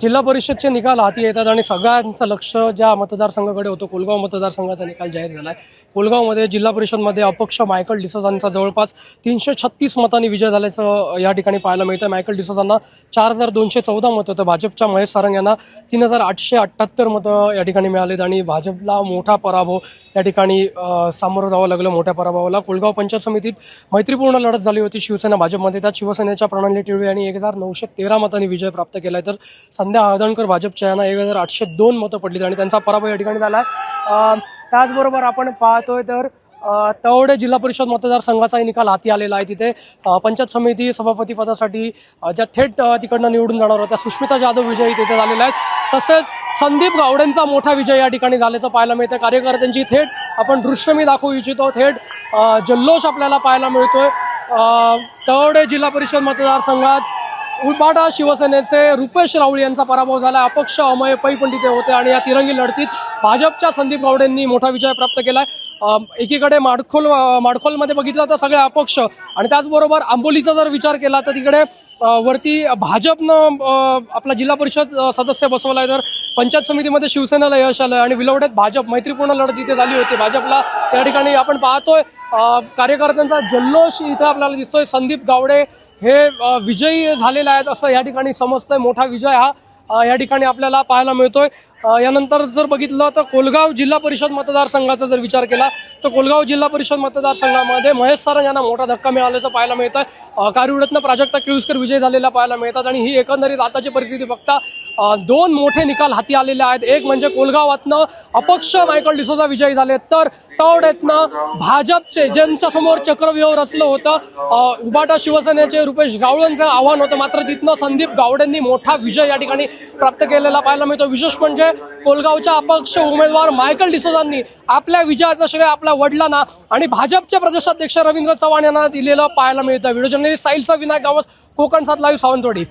जिल्हा परिषदचे निकाल हाती येतात आणि सगळ्यांचं लक्ष ज्या मतदारसंघाकडे होतं कोलगाव मतदारसंघाचा निकाल जाहीर झाला आहे कोलगावमध्ये जिल्हा परिषदमध्ये अपक्ष मायकल डिसोजांचा जवळपास तीनशे छत्तीस मतांनी विजय झाल्याचं या ठिकाणी पाहायला मिळतं मायकल डिसोजांना चार हजार दोनशे चौदा मतं तर भाजपच्या महेश सारंग यांना तीन हजार आठशे अठ्ठ्याहत्तर मतं या ठिकाणी मिळालेत आणि भाजपला मोठा पराभव या ठिकाणी सामोरं जावं लागलं मोठ्या पराभवाला. कोलगाव पंचायत समितीत मैत्रीपूर्ण लढत झाली होती शिवसेना भाजपमध्ये. त्यात शिवसेनेच्या प्रणाली टिळवे यांनी एक हजार नऊशे तेरा मतांनी विजय प्राप्त केलाय. तर संध्या हळदणकर भाजपच्या यांना एक हजार आठशे दोन मतं पडली आणि त्यांचा पराभव या ठिकाणी झाला आहे त्याचबरोबर आपण पाहतोय तर तवडे जिल्हा परिषद मतदारसंघाचाही निकाल हाती आलेला आहे तिथे. पंचायत समिती सभापती पदासाठी ज्या थेट तिकडनं निवडून जाणार होत्या. सुष्मिता जाधव विजयी तिथे झालेल्या आहेत. तसेच संदीप गावडेंचा मोठा विजय या ठिकाणी झाल्याचं पाहायला मिळतं कार्यकर्त्यांची थेट आपण दृश्य मी दाखवू इच्छितो. थेट जल्लोष आपल्याला पाहायला मिळतोय. तवडे जिल्हा परिषद मतदारसंघात उबाटा शिवसेनेचे रुपेश राऊळ यांचा पराभव झाला. अपक्ष अमय पै पंडित होते आणि या तिरंगी लढतीत भाजपच्या संदीप गावडेंनी मोठा विजय प्राप्त केला आहे एकीकडे माडखोल माडखोलमध्ये बघितलं तर सगळे अपक्ष आणि त्याचबरोबर आंबोलीचा जर विचार केला तर तिकडे वरती भाजपनं आपला जिल्हा परिषद सदस्य बसवला आहे तर पंचायत समितीमध्ये शिवसेनेला यश आलं आणि विलवड्यात भाजप मैत्रीपूर्ण लढत इथे झाली होती. भाजपला त्या ठिकाणी आपण पाहतोय कार्यकर्त्यांचा जल्लोष इथं आपल्याला दिसतोय. संदीप गावडे हे विजयी झालेले आहेत असं या ठिकाणी समजतंय. मोठा विजय हा या ठिकाणी आपल्याला पाहायला मिळतोय. यानंतर जर बघितलं तर कोलगाव जिल्हा परिषद मतदारसंघाचा जर विचार केला तर कोलगाव जिल्हा परिषद मतदारसंघामध्ये महेश सारंग यांना मोठा धक्का मिळाल्याचं पाहायला मिळतं कार्यरत्न प्राजक्ता किळुसकर विजय झालेला पाहायला मिळतात आणि ही एकंदरीत आताची परिस्थिती बघता दोन मोठे निकाल हाती आलेले आहेत. एक म्हणजे कोलगावातनं अपक्ष मायकल डिसोजा विजयी झाले तर ना भाजपचे ज्यांच्या समोर चक्रव्यूह रचलं होतं उबाटा शिवसेनेचे रुपेश गावळांचं आव्हान होतं. मात्र तिथनं संदीप गावडेंनी मोठा विजय या ठिकाणी प्राप्त केलेला पाहायला मिळतो. विशेष म्हणजे कोलगावच्या अपक्ष उमेदवार मायकल डिसोजांनी आपल्या विजयाचा श्रेय आपल्या वडिलांना आणि भाजपचे प्रदेशाध्यक्ष रवींद्र चव्हाण यांना दिलेलं पाहायला मिळतं. व्हिडिओ जर्नलिस्ट साहिलचा विनायक गावस कोकण सात लाईव्ह सावंतवाडी.